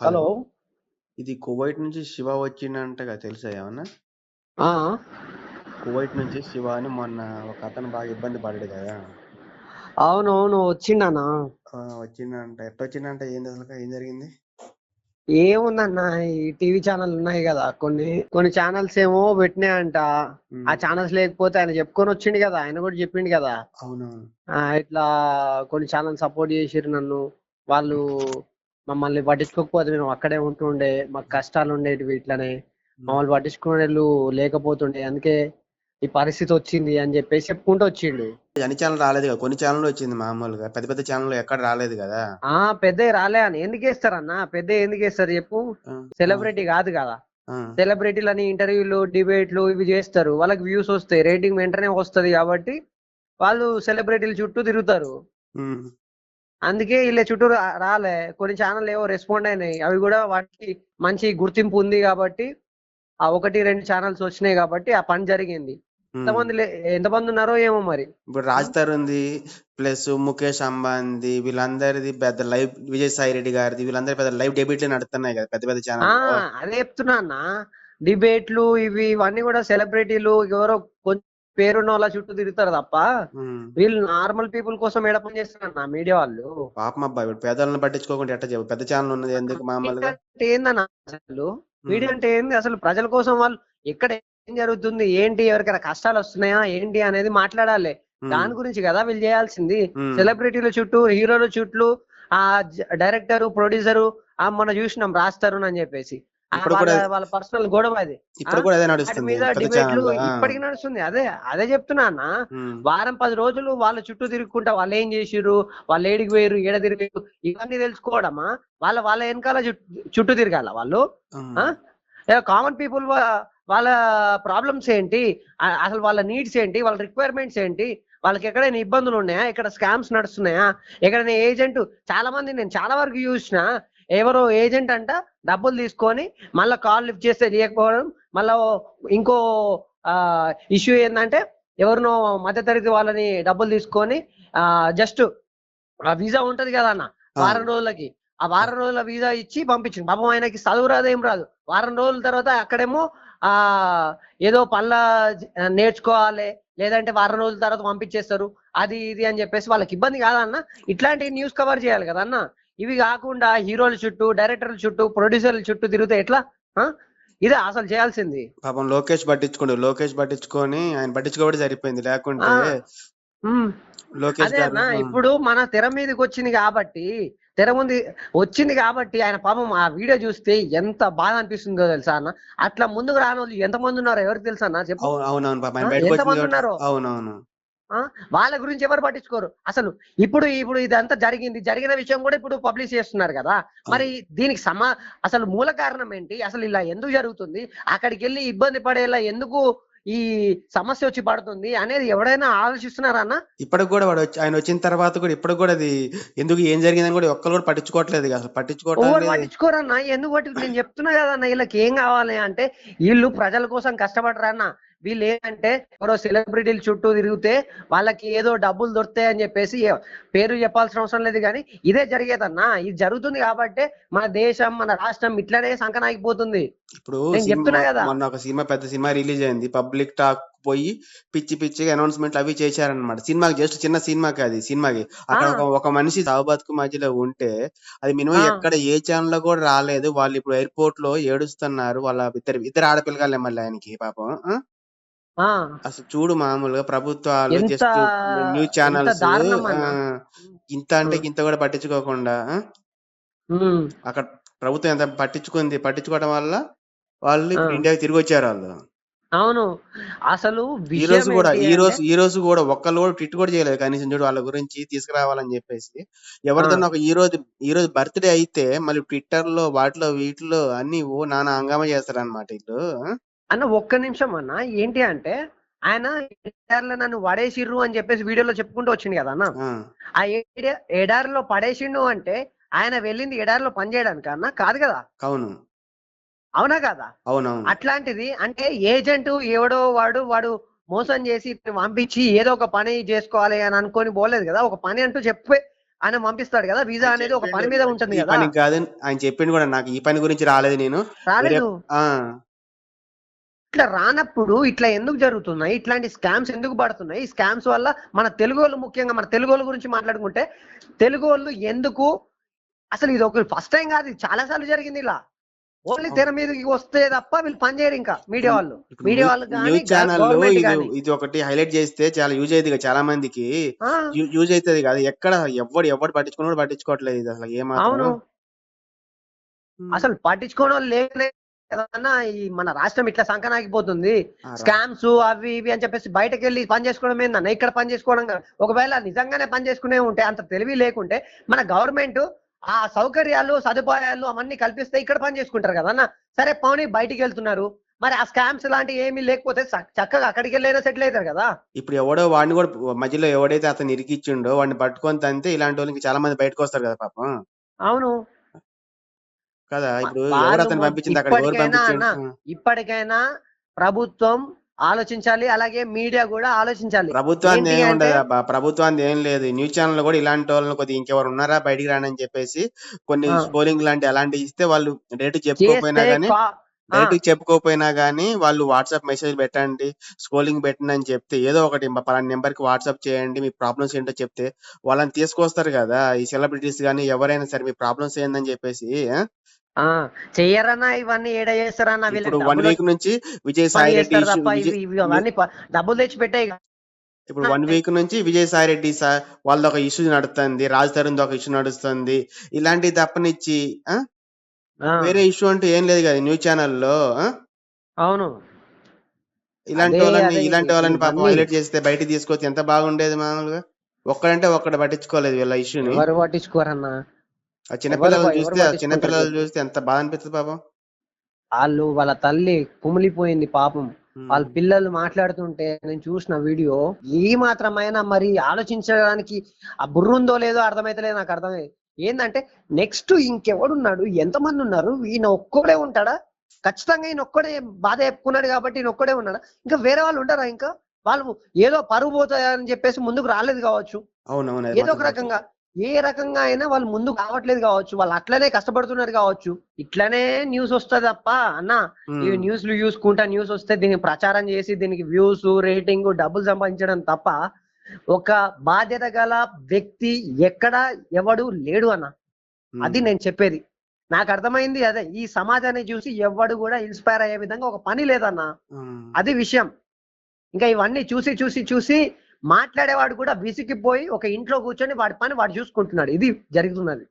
Hello. Hello. ఇది Kuwait నుంచి శివ వచ్చిండంటగా తెలుసా ఏమన్నా? ఆ! కువైట్ నుంచి శివ అని మొన్న ఒక అతను బాగా ఇబ్బంది పడ్డాడు కదా! అవునవును. వచ్చిండన్నా. ఆ! వచ్చిండంట. ఎట్టొచ్చిండంట? ఏంది అసలుకి? ఏం జరిగింది? ఏముందన్న ఈ టీవీ ఛానెల్లు ఉన్నాయి గదా! కొన్ని. కొన్ని ఛానెల్స్ ఏమో పెట్టినాయంట. ఆ హ్మ్. ఛానెల్స్ లేకపోతే ఆయన చెప్పుకొని వచ్చిండు గదా! ఆయన గూడా చెప్పిండు గదా! అవునవును. ఆ! ఇట్లా కొన్ని ఛానెల్స్ సపోర్ట్ చేసిర్రు నన్ను. వాళ్ళు మమ్మల్ని పట్టించుకోకపోతే మేము అక్కడే ఉంటుండే. మాకు కష్టాలుండేటివి ఇట్లనే. హ్మ్. మమ్మల్ని పట్టించుకునేటోళ్ళు లేకపోతుండే. అందుకే ఈ పరిస్థితి వచ్చింది అని చెప్పేసి చెప్పుకుంటూ వచ్చిండు. అన్ని ఛానెల్ రాలేదు కదా! కొన్ని ఛానెల్‌లో వచ్చింది మామూలుగా. పెద్ద పెద్ద ఛానెల్‌లో ఎక్కడ రాలేదు కదా! ఆ! పెద్దయి రాలే అని. ఎందుకేస్తారన్న? పెద్దయి ఎందుకేస్తారు చెప్పు? ఆ! ఆ! సెలబ్రిటీ కాదు గదా! ఆ! సెలబ్రిటీలని ఇంటర్వ్యూలు, డిబేట్‌లు ఇవి చేస్తారు. వాళ్ళకి వ్యూస్ వస్తాయి. రేటింగ్ వెంటనే వస్తది కాబట్టి వాళ్ళు సెలబ్రిటీల చుట్టూ తిరుగుతారు. అందుకే ఈళ్ళ చుట్టూ రా రాలే. కొన్ని ఛానెల్‌లు ఏవో రెస్పాండ్ అయినాయి. అవి గూడా వాటికి మంచి గుర్తింపు ఉంది కాబట్టి ఆ 1, 2 ఛానెల్స్ వచ్చినాయి కాబట్టి ఆ పని జరిగింది. ఎంతమంది ఎంతమంది ఉన్నారో ఏమో మరి. ఇప్పుడు 'రాజ్ తరుణ్‌ది' ప్లస్ 'ముఖేష్ అంబానీది' వీళ్ళందరిది పెద్ద లైవ్ 'విజయసాయి రెడ్డి' గారిది వీళ్ళందరూ పెద్ద లైవ్ డెబేట్‌లే నడుస్తున్నాయి కదా! పెద్ద పెద్ద ఆ! ఛానెల్‌లో. అదే చెప్తున్నా. డిబేట్‌లు ఇవి ఇవన్నీ గూడా సెలబ్రిటీలు ఎవరో కొంచెం పేరున్నోళ్ళ చుట్టూ తిరుగుతారు తప్ప. వీళ్ళు నార్మల్ పీపుల్ కోసం ఏడ పని చేస్తున్నారన్న మీడియా వాళ్ళు. పాపం అబ్బా! ఇప్పుడు పేదోళ్ళని పట్టించుకోకుండా ఎట్టా చెప్పు? పెద్ద ఛానెల్ ఉన్నది ఎందుకు మీడియా మామూలుగా? అంటే ఏందన్న అసలు? మీడియా. అంటే ఏంది? అసలు ప్రజల కోసం వాళ్ళు ఎక్కడ ఏం జరుగుతుంది? ఏంటి? ఎవరికైనా కష్టాలొస్తున్నాయా? ఏంటి? అనేది మాట్లాడాలి. దాని గురించి గదా! వీళ్ళు చేయాల్సింది. సెలబ్రిటీల చుట్టూ, హీరోల చుట్టూ జ డైరెక్టరు, ప్రొడ్యూసరు ఆహ్, మొన్న చూసినాం 'రాజ్ తరుణ్' అని చెప్పేసి. ఇప్పుడు వాళ్ళ కూడా వాళ్ళ పర్సనల్ గొడవ అది. ఇప్పుడు కూడా అదే నడుస్తుంది. ఇప్పటికి నడుస్తుంది. అదే అదే చెప్తున్నా అన్న. వారం 10 రోజులు వాళ్ళ చుట్టూ తిరుగుకుంటా వాళ్ళేం చేసిర్రు? వాళ్ళు ఏడికి పోయిర్రు? ఏడ తిరిగిర్రు? ఇవన్నీ తెలుసుకోవడమా? వాళ్ళ వాళ్ళ ఎనకాల చుట్ చుట్టూ తిరగాలా వాళ్ళు? కామన్ పీపుల్ వాళ్ళ ప్రాబ్లమ్స్ ఏంటి? అసలు వాళ్ళ నీడ్స్ ఏంటి? వాళ్ళ రిక్వైర్మెంట్స్ ఏంటి? వాళ్ళకి ఎక్కడైనా ఇబ్బందులు ఉన్నాయా? ఎక్కడ స్కామ్స్ నడుస్తున్నాయా? ఎక్కడైనా ఏజెంట్ చాలా మంది నేను చాలా వరకు చూసిన ఎవరో ఏజెంట్ అంట డబ్బులు తీసుకొని మళ్ళా కాల్ లిఫ్ట్ చేస్తే చేయకపోవడం. మళ్ళా ఇంకో ఇష్యూ ఏందంటే ఎవరినో మధ్యతరగతి వాళ్ళని డబ్బులు తీసుకొని జస్ట్ ఆ వీసా ఉంటది కదన్న! ఆ! వారం రోజులకి. ఆ ఆ! వారం రోజుల వీసా ఇచ్చి పంపించిండు. పాపం ఆయనకి చదువు రాదు ఏం రాదు. వారం రోజుల తర్వాత అక్కడేమో ఆహ్, ఏదో జ నేర్చుకోవాలి. లేదంటే వారం రోజుల తర్వాత పంపించేస్తారు. అది ఇది అని చెప్పేసి వాళ్ళకి ఇబ్బంది కాదా అన్న? ఇట్లాంటి న్యూస్ కవర్ చేయాలి కదా అన్న! ఇవి కాకుండా హీరోల చుట్టూ, డైరెక్టర్ల చుట్టూ, ప్రొడ్యూసర్ల చుట్టూ తిరిగితే ఎట్లా? ఇదే అసలు చేయాల్సింది. పాపం 'లోకేష్' పట్టించుకోడు. 'లోకేష్' పట్టించుకొని ఆయన పట్టించుకోబట్టి సరిపోయింది. లేకుంటే. 'లోకేష్'. ఇప్పుడు మన తెర మీదకొచ్చింది కాబట్టి, తెర ముందు వచ్చింది కాబట్టి ఆయన పాపం ఆ వీడియో చూస్తే ఎంత బాధ అనిపిస్తుందో తెలుసా అన్న? అట్లా ముందుకు రానోళ్ళు ఎంతమంది ఉన్నారో ఎవరికి తెలుసా అన్న చెప్పు? అవును. అవునవును. ఎంతమంది ఉన్నారో? అవునవును. వాళ్ళ గురించి ఎవరు పట్టించుకోరు. అసలు ఇప్పుడు ఇప్పుడు ఇదంతా జరిగింది. జరిగిన విషయం కూడా ఇప్పుడు పబ్లిష్ చేస్తున్నారు కదా! మరి. దీనికి సమా అసలు మూల కారణం ఏంటి? అసలు ఇలా ఎందుకు జరుగుతుంది? అక్కడికెళ్ళి ఇబ్బంది పడేలా ఎందుకు ఈ సమస్య వచ్చి పడుతుంది? అనేది ఎవడైనా ఆలోచిస్తున్నారా అన్న? ఇప్పటికి కూడా వాడు ఆయన వచ్చిన తర్వాత కూడా ఇప్పటికి కూడా అది ఎందుకు ఏం జరిగిందని కూడా ఒక్కళ్ళు కూడా పట్టించుకోవట్లేదు. అసలు పట్టించుకోవటం ఎవరు లేదు. పట్టించుకోరన్న. ఎందుకు నేను చెప్తున్నా కదన్న ఈళ్ళకి ఏం కావాలి అంటే ఈళ్ళు ప్రజల కోసం కష్టపడరన్న. వీళ్ళు ఏంటంటే ఎవరో సెలబ్రిటీల చుట్టూ తిరిగితే వాళ్ళకి ఏదో డబ్బులు దొరుకుతాయని చెప్పేసి ఎ పేరు చెప్పాల్సిన అవసరం లేదు గానీ ఇదే జరిగేదన్న. ఇది జరుగుతుంది కాబట్టే మన దేశం, మన రాష్ట్రం ఇట్లనే సంకనాగిపోతుంది. ఇప్పుడు చెప్తున్నా కదా! మొన్న ఒక సినిమా పెద్ద సినిమా రిలీజ్ అయింది. పబ్లిక్ టాక్ పోయి పిచ్చి పిచ్చిగా అనౌన్స్‌మెంట్‌లు అవి చేశారన్నమాట. సినిమాకి జస్ట్ చిన్న సినిమాకి అది సినిమాకి. అక్కడ ఒక మనిషి చావు బతుకు మధ్యలో ఉంటే అది మినిమమ్ ఆ! ఎక్కడ ఏ ఛానెల్‌లో కూడా రాలేదు. వాళ్ళు ఇప్పుడు ఎయిర్‌పోర్ట్‌లో ఏడుస్తున్నారు. వాళ్ళ ఇద్దరు ఇద్దరు ఆడపిల్లగాళ్ళే మళ్ళీ ఆయనకి పాపం. అసలు చూడు మామూలుగా ప్రభుత్వాలు ఎంత జస్ట్ న్యూస్ ఎంత ఛానెల్స్. ఇంత అంటే. గింత కూడా పట్టించుకోకుండా ఆ! అక్కడ ప్రభుత్వం ఎంత పట్టించుకుంది. పట్టించుకోవడం వల్ల వాళ్ళు ఆ! ఇప్పుడు ఇండియాకి తిరిగొచ్చారాళ్ళు. అవును. అసలు ఈ విషయం రోజు కూడా ఏంటి ఈ అంటే రోజు ఈ రోజు కూడా ఒక్కళ్ళు కూడా ట్వీట్ కూడా చేయలేదు. కనీసం చూడు వాళ్ళ గురించి తీసుకురావాలని చెప్పేసి. ఆ! ఎవరిదన్నా ఒక ఈరోజు ఈరోజు బర్త్‌డే అయితే మళ్ళీ ట్విట్టర్‌లో వాటిలో వీటిలో అన్నీ ఓ నానా హంగామా చేస్తారన్నమాట ఈళ్ళు. అన్న ఒక్క నిమిషం అన్న. ఏంటి అంటే ఆయన ఎడారిలో నన్ను పడేసిర్రు అని చెప్పేసి వీడియోలో చెప్పుకుంటూ వచ్చిండు కదా అన్న. ఆ! ఆ ఎడ ఎడారిలో పడేసిండు అంటే ఆయన వెళ్ళింది ఎడారిలో పని చేయడానికా అన్న? కాదు కదా! అవును. అవునా కాదా? అవునవును. అట్లాంటిది అంటే ఏజెంట్ ఎవడో వాడు వాడు మోసం చేసి పంపించి ఏదో ఒక పని చేసుకోవాలి అని అనుకోని పోలేదు కదా! ఒక పని అంటూ చెప్పి ఆయన పంపిస్తాడు కదా వీసా అనేది ఒక పని మీద ఉంటుంది కదా కాదు ఆయన చెప్పిండు కూడా నాకు ఈ పని గురించి రాలేదు నేను రాలేదు ఇట్లా రానప్పుడు ఇట్లా ఎందుకు జరుగుతున్నాయి? ఇట్లాంటి స్కామ్స్ ఎందుకు పడుతున్నాయి? ఈ స్కామ్స్ వల్ల మన తెలుగు వాళ్ళు ముఖ్యంగా మన తెలుగు వాళ్ళ గురించి మాట్లాడుకుంటే తెలుగు వాళ్ళు ఎందుకు అసలు ఇది ఒక ఫస్ట్ టైం కాదు ఇది చాలా సార్లు జరిగింది ఇలా. ఓన్లీ తెర మీదకి వస్తే తప్ప వీళ్ళు పని చేయరు ఇంకా మీడియా వాళ్ళు. మీడియా వాళ్ళు ఇది ఒకటి హైలైట్ చేస్తే చాలా యూజ్ అయ్యేది కదా చాలా మందికి యూజ్ అవుతుంది కదా. ఎక్కడ ఎవడు ఎవడు పట్టించుకుని కూడా పట్టించుకోవట్లేదు ఇది అసలు ఏమాత్రం. అసలు పట్టించుకోవడం లేదు ఏదన్నా ఈ మన రాష్ట్రం ఇట్లా సంకనాగిపోతుంది. స్కామ్స్ అవి ఇవి అని చెప్పేసి బయటకు వెళ్ళి పని చేసుకోవడం ఏందన్న ఇక్కడ పని చేసుకోవడం కాదు. ఒకవేళ నిజంగానే పని చేసుకునే ఉంటే అంత తెలివి లేకుంటే మన గవర్నమెంట్ ఆ సౌకర్యాలు సదుపాయాలు అవన్నీ కల్పిస్తే ఇక్కడ పని చేసుకుంటారు కదా అన్న? సరే పోనీ బయటికి వెళ్తున్నారు మరి ఆ స్కామ్స్ లాంటివి ఏమీ లేకపోతే చక్కగా అక్కడికి వెళ్ళైనా సెటిల్ అవుతారు కదా? ఇప్పుడు ఎవడో వాడిని కూడా మధ్యలో ఎవడైతే అతను ఇరికిచ్చిండో వాడిని పట్టుకొని తంతే ఇలాంటి వాళ్ళకి చాలా మంది బయటకు వస్తారు కదా పాపం. అవును. కదా? ఇప్పుడు ఎవరు అతను పంపించింది? అక్కడ ఎవరు అన్న, ఇప్పటికైనా ప్రభుత్వం ఆలోచించాలి అలాగే మీడియా కూడా ఆలోచించాలి. ప్రభుత్వాన్ని ఏం ఉండదు అబ్బా ప్రభుత్వాన్ని ఏం లేదు. న్యూస్ ఛానల్ కూడా ఇలాంటి వాళ్ళని కొద్దిగా ఇంకెవరు ఉన్నారా బయటికి రానని చెప్పేసి కొన్ని. స్కోరింగ్ లాంటి అలాంటివి ఇస్తే వాళ్ళు డైరెక్ట్ చెప్పుకోకపోయినా చేస్తే గానీ కా- ఆ, డైరెక్ట్ చెప్పుకోకపోయినా గానీ వాళ్ళు వాట్సాప్ మెసేజ్ పెట్టండి స్కోలింగ్ పెట్టండి అని చెప్తే ఏదో ఒకటి మా పలానా నెంబర్కి వాట్సాప్ చేయండి మీ ప్రాబ్లమ్స్ ఏంటో చెప్తే వాళ్ళని తీసుకొస్తారు కదా ఈ సెలబ్రిటీస్ గానీ ఎవరైనా సరే మీ ప్రాబ్లమ్స్ ఏందని చెప్పేసి ఆ? ఆ, చెయ్యరన్నా ఇవన్నీ ఏడ చేస్తారన్నా ఇప్పుడు వీళ్ళకి వన్ డబ్బులు వీక్ నుంచి విజయ్ పని సాయి రెడ్డి చేస్తారు issue- తప్ప విజయ్- ఇవి ఇవి అవన్నీ ప- డబ్బులు తెచ్చి పెట్టాయి ఇప్పుడు వన్ వీక్ నుంచి విజయ్ సాయి రెడ్డి సార్ వాళ్ళది ఒక ఇష్యూ నడుస్తుంది రాజ్ తరుణ్ ఒక ఇష్యూ నడుస్తుంది ఇలాంటివి తప్పనిచ్చి ఆ? వేరే ఇష్యూ అంటూ ఏం లేదు కదా న్యూస్ ఛానల్లో అవును. ఇలాంటి అదే, వాళ్ళని అదే, ఇలాంటి వాళ్ళని పాపం ఇవన్నీ- హైలైట్ చేస్తే బయటికి తీసుకొచ్చి ఎంత బాగుండేది మామూలుగా? ఒక్కడంటే ఒక్కడ పట్టించుకోలేదు వీళ్ళ ఇష్యూని. ఎవరు పట్టించుకోరన్నా? ఆ చిన్నపిల్లలు ఎవరు- చూస్తే ఆ పట్టించుకుంటారు? చిన్నపిల్లలు? చూస్తే ఎంత బాధ అనిపిస్తుంది పాపం. వాళ్ళు వాళ్ళ తల్లి కుమిలిపోయింది పాపం. ఉమ్. వాళ్ళ పిల్లలు మాట్లాడుతుంటే నేను చూసిన వీడియో ఏ మాత్రమైనా మరి ఆలోచించడానికి ఆ బుర్ర ఉందో లేదో అర్థమైతలేదు నాకు అర్థమై ఏంటంటే నెక్స్ట్ ఇంకెవడున్నాడు? ఎంతమంది ఉన్నారు ఈయన ఒక్కడే ఉంటాడా? ఖచ్చితంగా ఈయన ఒక్కడే బాధ చెప్పుకున్నాడు కాబట్టి ఈయన ఒక్కడే ఉన్నాడా? ఇంకా వేరే వాళ్ళు ఉంటారా ఇంకా? వాళ్ళు ఏదో పరువు పోతాయని చెప్పేసి ముందుకు రాలేదు కావచ్చు. ఏదో ఒక రకంగా ఏ రకంగా అయినా వాళ్ళు ముందుకు రావట్లేదు కావచ్చు. వాళ్ళు అట్లనే కష్టపడుతున్నారు కావచ్చు. ఇట్లనే న్యూస్ వస్తుంది తప్ప అన్న. ఈ న్యూస్లు చూసుకుంటా న్యూస్ వస్తే దీనికి ప్రచారం చేసి దీనికి వ్యూస్ రేటింగ్ డబ్బులు సంపాదించడం తప్ప ఒక బాధ్యత గల వ్యక్తి ఎక్కడ ఎవడు లేడు అన్న. అది నేను చెప్పేది. నాకు అర్థమైంది అదే ఈ సమాజాన్ని చూసి ఎవడు కూడా ఇన్స్పైర్ అయ్యే విధంగా ఒక పని లేదన్న. అది విషయం. ఇంకా ఇవన్నీ చూసి చూసి చూసి మాట్లాడేవాడు కూడా విసిగిపోయి ఒక ఇంట్లో కూర్చొని వాడి పని వాడు చూసుకుంటున్నాడు. ఇది జరుగుతున్నది.